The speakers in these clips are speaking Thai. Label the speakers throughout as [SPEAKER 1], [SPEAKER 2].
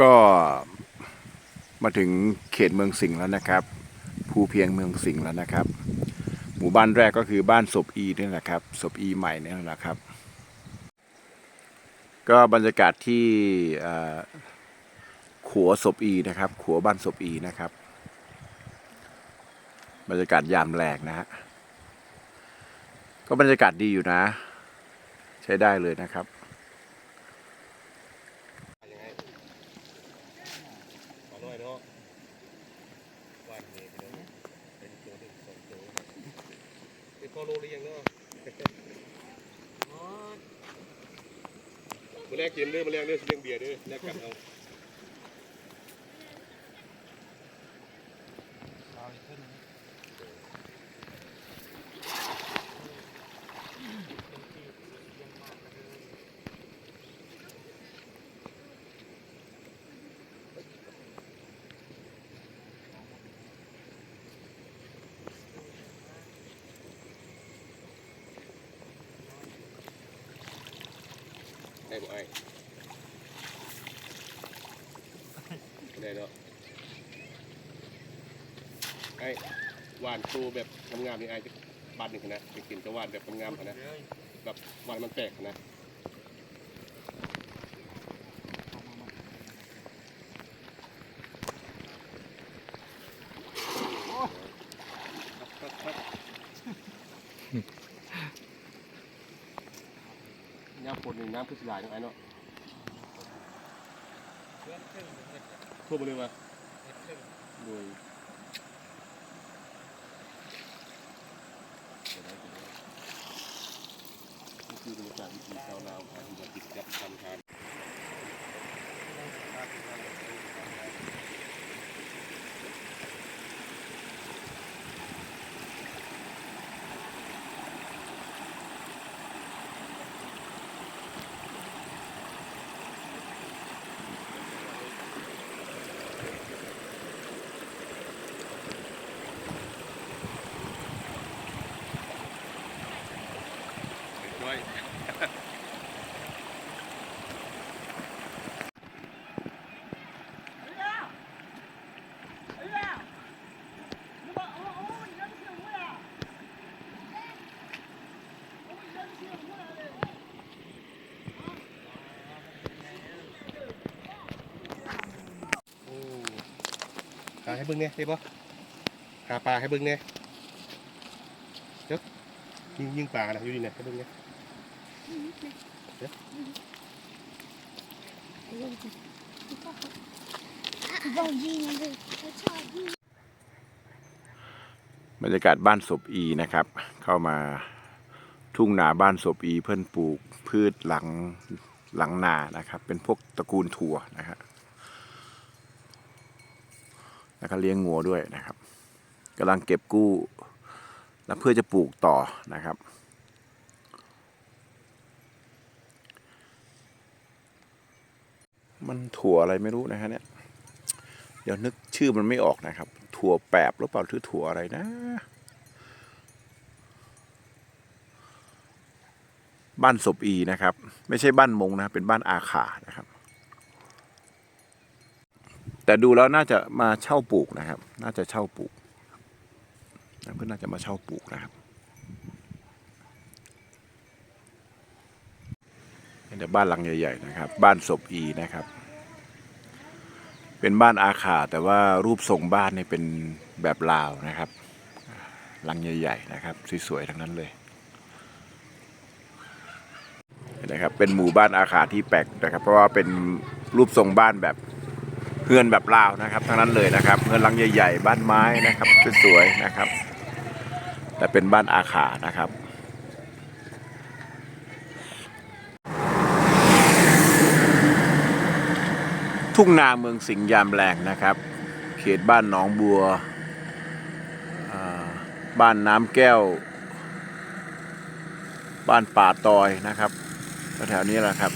[SPEAKER 1] ก็มาถึงเขตเมืองสิงห์แล้วนะครับ ภูเพียงเมืองสิงห์แล้วนะครับ หมู่บ้านแรกก็คือบ้านศพอีนี่แหละครับศพอีใหม่นี่แหละครับ ก็บรรยากาศที่ขัวศพอีนะครับ ขัวบ้านศพอีนะครับ บรรยากาศยามแรกนะฮะก็บรรยากาศดีอยู่นะ ใช้ได้เลยนะครับ
[SPEAKER 2] ขอหน่อยเนาะวันนี้พี่น้องเป็นตัวหนึ่งสองตัวเป็น พอโลหรือยังเนาะมาแรกกินเด้อมาแรกเด้อสิเลี้ยงเบียร์เด้อแลกกันเอา ได้บ่ไอ้ได้เนาะไอ้หวานตูแบบงามๆนี่ไอ้จะบาดหนึ่งนะไปกินจะหวานแบบงามๆนะแบบหวานมันแตกนะำคือสลายหนึ่งไอ้เนาะทั่วไปเลยมาโดยนี่คือบรรยากาศวิถีชาวนาพาที่มาติดกับทำทาน ให้เบิ่งเนี่ยได้ปะหาปลาให้เบิ่งเนี่ยเดี๋ยวยิงยิงปลานะอยู่นี่เนี่ยให้เบิ่งเนี่ย
[SPEAKER 3] Bom eu te
[SPEAKER 1] บรรยากาศบ้านศพอีนะครับ เข้ามาทุ่งนาบ้านศพอีเพื่อนปลูกพืชหลังหลังนานะครับ เป็นพวกตระกูลถั่วนะฮะ แล้วก็เลี้ยงงัวด้วยนะครับกำลังเก็บกู้ แล้วเพื่อจะปลูกต่อนะครับมันถั่วอะไรไม่รู้นะฮะเนี่ย เดี๋ยวนึกชื่อมันไม่ออกนะครับ ถั่วแปบหรือเปล่าหรือถั่วอะไรนะ บ้านศพอีนะครับ ไม่ใช่บ้านมงนะ เป็นบ้านอาขานะครับ แต่ดูแล้วน่าจะมาเช่าปลูกนะครับ น่าจะเช่าปลูกเพื่อนน่าจะมาเช่าปลูกนะครับเดี๋ยวบ้านหลังใหญ่ๆนะครับ บ้านศพอีนะครับ เป็นบ้านอาคาแต่ว่ารูปทรงบ้านเนี่เป็นแบบลาวนะครับ หลังใหญ่ๆนะครับสวยๆทั้งนั้นเลยเห็นะครับ เป็นหมู่บ้านอาคาที่แปลกนะครับ เพราะว่าเป็นรูปทรงบ้านแบบ เฮือนแบบลาวนะครับทั้งนั้นเลยนะครับเฮือนหลังใหญ่ ๆ บ้านไม้นะครับสวยๆนะครับ แต่เป็นบ้านอาคานะครับทุ่งนาเมืองสิงห์ยามแรงนะครับ เขตบ้านหนองบัว บ้านน้ำแก้ว บ้านป่าตอยนะครับแถวนี้แหละครับ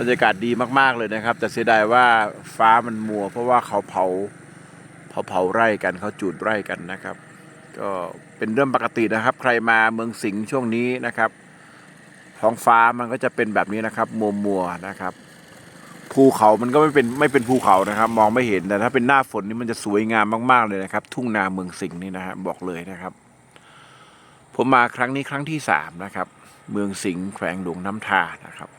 [SPEAKER 1] บรรยากาศดีมากๆเลยนะครับ แต่เสียดายว่าฟ้ามันมัว เพราะว่าเขาเผาเผาเผาไร่กันเขาจูดไร่กันนะครับ ก็เป็นเรื่องปกตินะครับ ใครมาเมืองสิงห์ช่วงนี้นะครับท้องฟ้ามันก็จะเป็นแบบนี้นะครับ มัวมัวนะครับ ภูเขามันก็ไม่เป็นไม่เป็นภูเขานะครับ มองไม่เห็นแต่ถ้าเป็นหน้าฝนนี่มันจะสวยงามมากๆเลยนะครับ ทุ่งนาเมืองสิงห์นี่นะฮะบอกเลยนะครับ ผมมาครั้งนี้ครั้งที่สามนะครับ เมืองสิงห์แขวงหลวงน้ำทานะครับ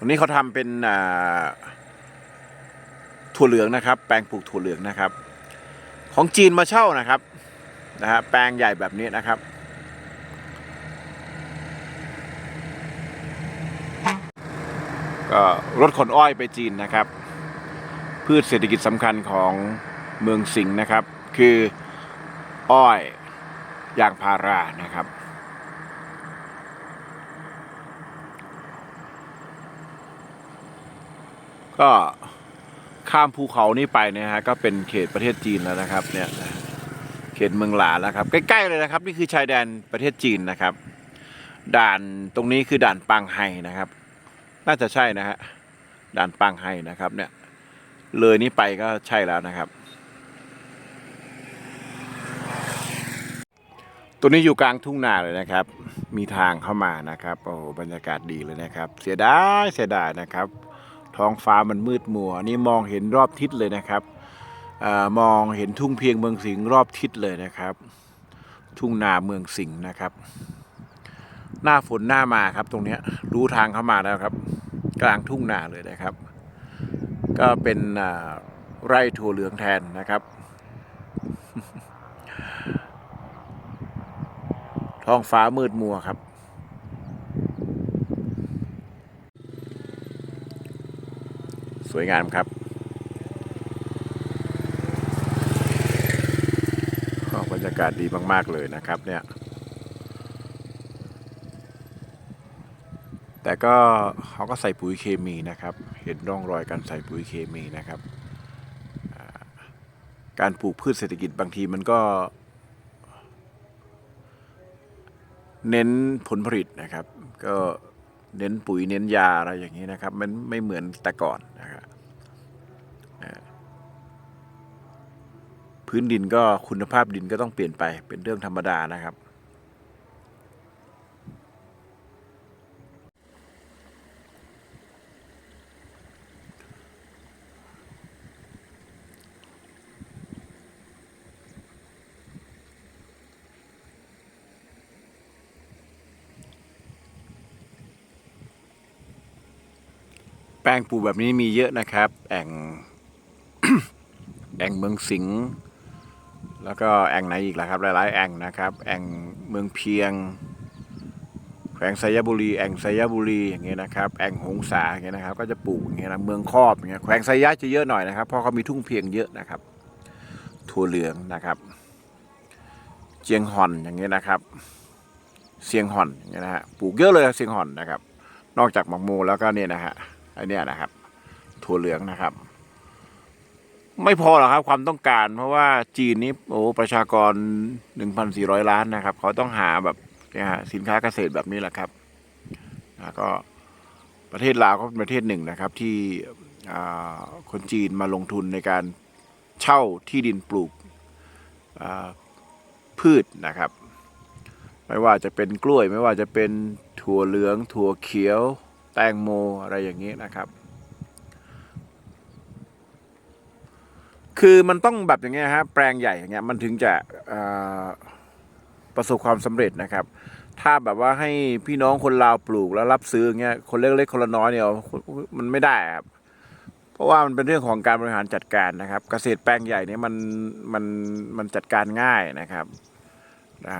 [SPEAKER 1] ตรงนี้เขาทำเป็นถั่วเหลืองนะครับ แปลงปลูกถั่วเหลืองนะครับ ของจีนมาเช่านะครับนะฮะแปลงใหญ่แบบนี้นะครับก็รถขนอ้อยไปจีนนะครับ พืชเศรษฐกิจสำคัญของเมืองสิงห์นะครับ คืออ้อยยางพารานะครับ ก็ข้ามภูเขานี่ไปนยฮะก็เป็นเขตประเทศจีนแล้วนะครับเนี่ยเขตเมืองหลาแล้วครับใกล้ๆเลยนะครับ นี่คือชายแดนประเทศจีนนะครับ ด่านตรงนี้คือด่านปางไฮนะครับ น่าจะใช่นะฮะด่านปางไฮนะครับเนี่ยเลยนี้ไปก็ใช่แล้วนะครับ ตัวนี้อยู่กลางทุ่งนาเลยนะครับ มีทางเข้ามานะครับโอ้บรรยากาศดีเลยนะครับ เสียดายเสียดายนะครับ ท้องฟ้ามันมืดมัวนี่มองเห็นรอบทิศเลยนะครับอมองเห็นทุ่งเพียงเมืองสิงห์รอบทิศเลยนะครับ ทุ่งนาเมืองสิงห์นะครับ หน้าฝนหน้ามาครับตรงนี้รู้ทางเข้ามาแล้วครับ กลางทุ่งนาเลยนะครับ ก็เป็นไร่ถั่วเหลืองแทนนะครับท้องฟ้ามืดมัวครับ ส วยงามครับบรรยากาศดีมาก ๆ เลยนะครับเนี่ย แต่ก็เขาก็ใส่ปุ๋ยเคมีนะครับ เห็นร่องรอยการใส่ปุ๋ยเคมีนะครับ การปลูกพืชเศรษฐกิจบางทีมันก็ เน้นผลผลิตนะครับ ก็ เน้นปุ๋ยเน้นยาอะไรอย่างนี้นะครับ มันไม่เหมือนแต่ก่อนนะครับพื้นดินก็คุณภาพดินก็ต้องเปลี่ยนไปเป็นเรื่องธรรมดานะครับ แป้งปลูกแบบนี้มีเยอะนะครับ แอ่งแอ่งเมืองสิงห์แล้วก็แอ่งไหนอีกล่ะครับ หลาย ๆ แอ่งนะครับ แอ่งเมืองเพียงแขวงไซยบุรีแอ่งไซยบุรีอย่างเงี้ยนะครับแอ่งหงสาอย่างเงี้ยนะครับ ก็จะปลูกอย่างเงี้ยนะเมืองครอบอย่างเงี้ยแขวงไซยะจะเยอะหน่อยนะครับเพราะเขามีทุ่งเพียงเยอะนะครับถั่วเหลืองนะครับ เจียงฮอนอย่างเงี้ยนะครับเซียงฮอนอย่างเงี้ยนะฮะปลูกเยอะเลยเซียงฮอนนะครับ นอกจากหมักโมแล้วก็เนี่ยนะฮะ อเนี่ยนะครับ ถั่วเหลืองนะครับ ไม่พอหรอกครับ ความต้องการ เพราะว่าจีนนี้โอ้ประชากร 1,400 ล้านนะครับ เขาต้องหาแบบเนี่ยสินค้าเกษตรแบบนี้แหละครับแล้วก็ประเทศลาวก็เป็นประเทศหนึ่งนะครับ ที่คนจีนมาลงทุนในการเช่าที่ดินปลูกพืชนะครับ ไม่ว่าจะเป็นกล้วย ไม่ว่าจะเป็นถั่วเหลือง ถั่วเขียว แตงโมอะไรอย่างนี้นะครับ คือมันต้องแบบอย่างเงี้ยฮะแปลงใหญ่อย่างเงี้ยมันถึงจะประสบความสำเร็จนะครับ ถ้าแบบว่าให้พี่น้องคนลาวปลูกแล้วรับซื้ออย่างเงี้ยคนเล็กๆคนละน้อยเนี่ยมันไม่ได้ครับเพราะว่ามันเป็นเรื่องของการบริหารจัดการนะครับ เกษตรแปลงใหญ่เนี่ยมันมันมันจัดการง่ายนะครับนะ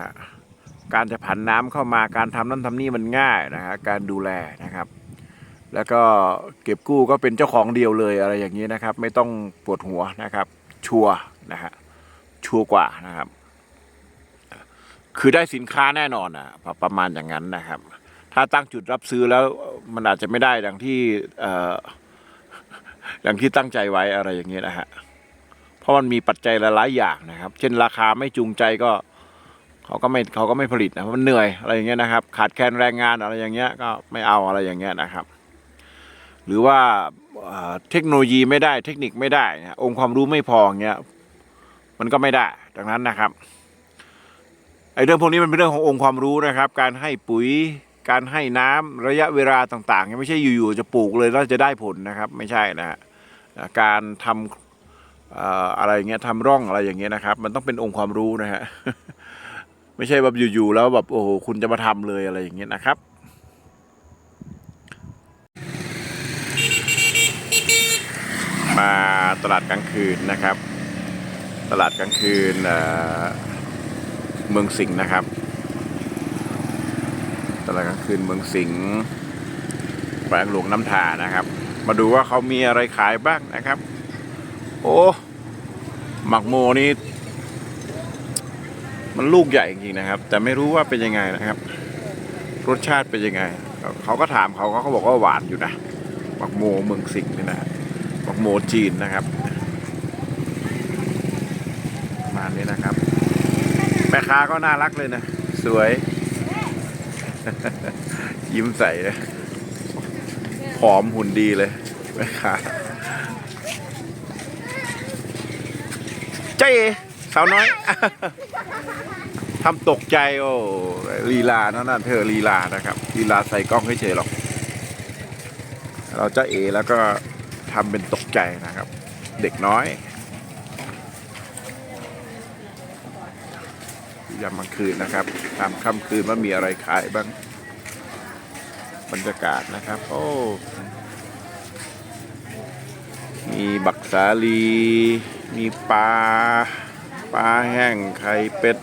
[SPEAKER 1] การจะผันน้ำเข้ามาการทำนั่นทำนี่มันง่ายนะฮะการดูแลนะครับ แล้วก็เก็บกู้ก็เป็นเจ้าของเดียวเลยอะไรอย่างนี้นะครับ ไม่ต้องปวดหัวนะครับ ชัวนะฮะชัวกว่านะครับ คือได้สินค้าแน่นอนอะประประมาณอย่างนั้นนะครับ ถ้าตั้งจุดรับซื้อแล้วมันอาจจะไม่ได้ดังที่เอ่อดังที่ตั้งใจไว้อะไรอย่างนี้นะฮะเพราะมันมีปัจจัยหลายอย่างนะครับ เช่นราคาไม่จูงใจก็เขาก็ไม่เขาก็ไม่ผลิตนะเพราะมันเหนื่อยอะไรอย่างเงี้ยนะครับ ขาดแคลนแรงงานอะไรอย่างเงี้ยก็ไม่เอาอะไรอย่างเงี้ยนะครับ หรือว่าเทคโนโลยีไม่ได้เทคนิคไม่ได้ องค์ความรู้ไม่พออย่างเงี้ยมันก็ไม่ได้ดังนั้นนะครับไอ้เรื่องพวกนี้มันเป็นเรื่องขององค์ความรู้นะครับ การให้ปุ๋ยการให้น้ำระยะเวลาต่างๆ ไม่ใช่อยู่ๆจะปลูกเลยแล้วจะได้ผลนะครับ ไม่ใช่นะฮะการทำอะไรเงี้ยทำร่องอะไรอย่างเงี้ยนะครับ มันต้องเป็นองค์ความรู้นะฮะไม่ใช่แบบอยู่ๆแล้วแบบโอ้โหคุณจะมาทำเลยอะไรอย่างเงี้ยนะครับ มาตลาดกลางคืนนะครับ ตลาดกลางคืนเมืองสิงห์นะครับ ตลาดกลางคืนเมืองสิงห์แขวงหลวงน้ำทานะครับ มาดูว่าเขามีอะไรขายบ้างนะครับ โอ้หมักโมนี่มันลูกใหญ่จริงๆนะครับ แต่ไม่รู้ว่าเป็นยังไงนะครับ รสชาติเป็นยังไง เขาก็ถามเขาเขาก็บอกว่าหวานอยู่นะหมักโมเมืองสิงห์นี่นะ หมักโมจีนนะครับประมาณนี้นะครับ แม่ค้าก็น่ารักเลยนะ สวย ยิ้มใส่เลยผอมหุ่นดีเลยแม่ค้าเจ๊สาวน้อยทำตกใจโอ้ลีลานั่นน่ะเธอลีลานะครับลีลาใส่กล้องให้เฉยหรอก เราจะเอแล้วก็ ทำเป็นตกใจนะครับ เด็กน้อยยามกลางคืนนะครับตามค่ำคืนว่ามีอะไรขายบ้างบรรยากาศนะครับ โอ้มีบักสาลี มีปลาปลาแห้งไข่เป็ด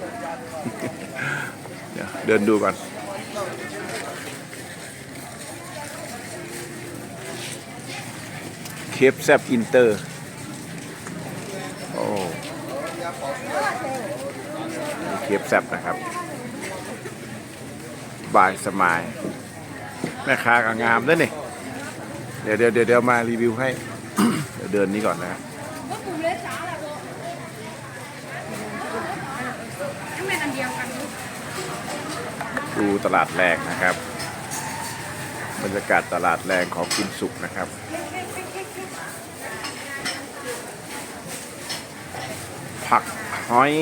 [SPEAKER 1] เดี๋ยวเดินดูก่อน เคฟแซบอินเตอร์ โอ้เคฟแซบนะครับ บายสมาย แม่ค้าก็งามด้วยนี่ เดี๋ยวเดี๋ยวเดี๋ยวมารีวิวให้ เดี๋ยวเดินนี้ก่อนนะครับดูตลาดแรงนะครับ บรรยากาศตลาดแรงของกินสุกนะครับ ผักหอย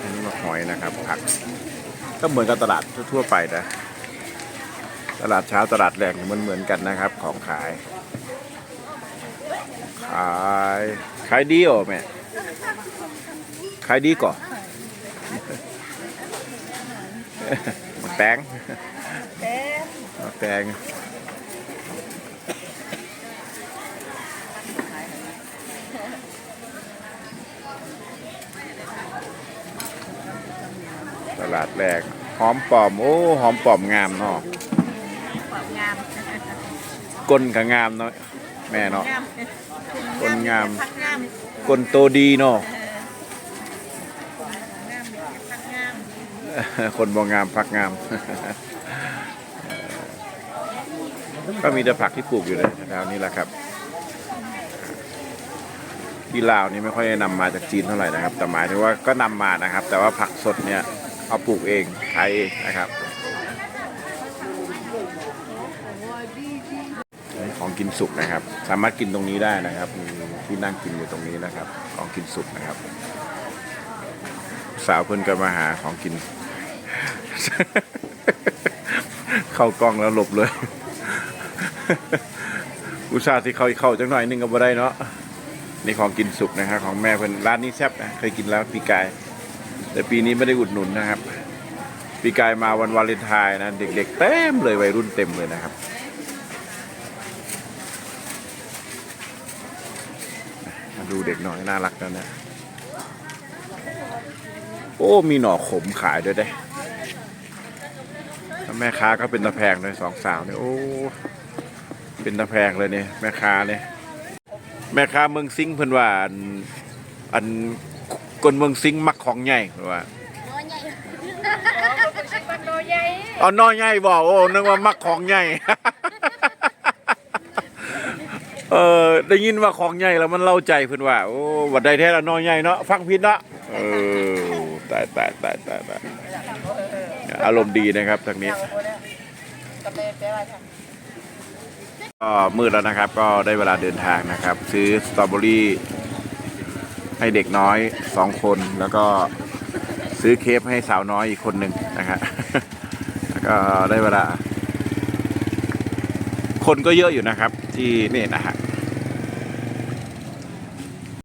[SPEAKER 1] อันนี้มาหอยนะครับผัก ก็เหมือนกับตลาดทั่วๆไปนะ ตลาดเช้าตลาดแรงเหมือนเหมือนๆกันนะครับ ของขาย ขายขายดีโอแม่ขายดีก่อนมาแตงมาแตง ลาดแรก หอมปลอม โอ้ หอมปลอมงามเนาะ
[SPEAKER 4] ความงาม
[SPEAKER 1] กลก็งามเนาะแม่เนาะ
[SPEAKER 4] งาม
[SPEAKER 1] คนงาม
[SPEAKER 4] พักงาม
[SPEAKER 1] กลโตดีเนาะ
[SPEAKER 4] งามพักงาม
[SPEAKER 1] คนบองงามพักงาม ก็มีแต่ผักที่ปลูกอยู่เลยแถวนี้แหละครับ ที่ลาวนี่ไม่ค่อยได้นำมาจากจีนเท่าไหร่นะครับ แต่หมายถึงว่าก็นำมานะครับ แต่ว่าผักสดเนี่ย เอาปลูกเองขายเองนะครับ ของกินสุกนะครับ สามารถกินตรงนี้ได้นะครับมีที่นั่งกินอยู่ตรงนี้นะครับ ของกินสุกนะครับ สาวเพิ่อนก็มาหาของกิน เข้ากล้องแล้วหลบเลย อุตส่าห์ที่เขาเข้าจังหน่อยนึงก็บ่ได้เนาะนี่ของกินสุกนะครับของแม่เพิ่อนร้านนี้แซ่บนะเคยกินแล้วปีกาย แต่ปีนี้ไม่ได้อุดหนุนนะครับ ปีกายมาวันวาเลนไทน์นะเด็กๆเต็มเลยวัยรุ่นเต็มเลยนะครับ มาดูเด็กน้อยน่ารักแล้วนะโอ้ มีหน่อขมขายด้วยเด้แล้วแม่ค้าก็เป็นตะแพงเลยสองสาวเนี่ยโอ้เป็นตะแพงเลยเนี่ยแม่ค้าเนี่ยแม่ค้าเมืองซิงห์เพิ่นว่าอัน อันคนเมืองซิงห์มักของใหญ่เพิ่นว่า
[SPEAKER 4] มันโดใหญ่
[SPEAKER 1] อ๋อน้อยใหญ่บอกโอ้นึกว่ามักของใหญ่ เออได้ยินว่าของใหญ่แล้วมันเล่าใจเพิ่นว่าโอ้วัดใดแท้ละน้อยใหญ่เนาะฟังผิดเนาะเออตายตายตายตายตายอารมณ์ดีนะครับทางนี้
[SPEAKER 4] ก็เป็นแปลว่า
[SPEAKER 1] ก็มืดแล้วนะครับ ก็ได้เวลาเดินทางนะครับ ซื้อสตรอเบอรี่ ให้เด็กน้อยสองคน แล้วก็ซื้อเคฟให้สาวน้อยอีกคนหนึ่งนะครับแล้วก็ได้เวลา คนก็เยอะอยู่นะครับ ที่นี่นะฮะ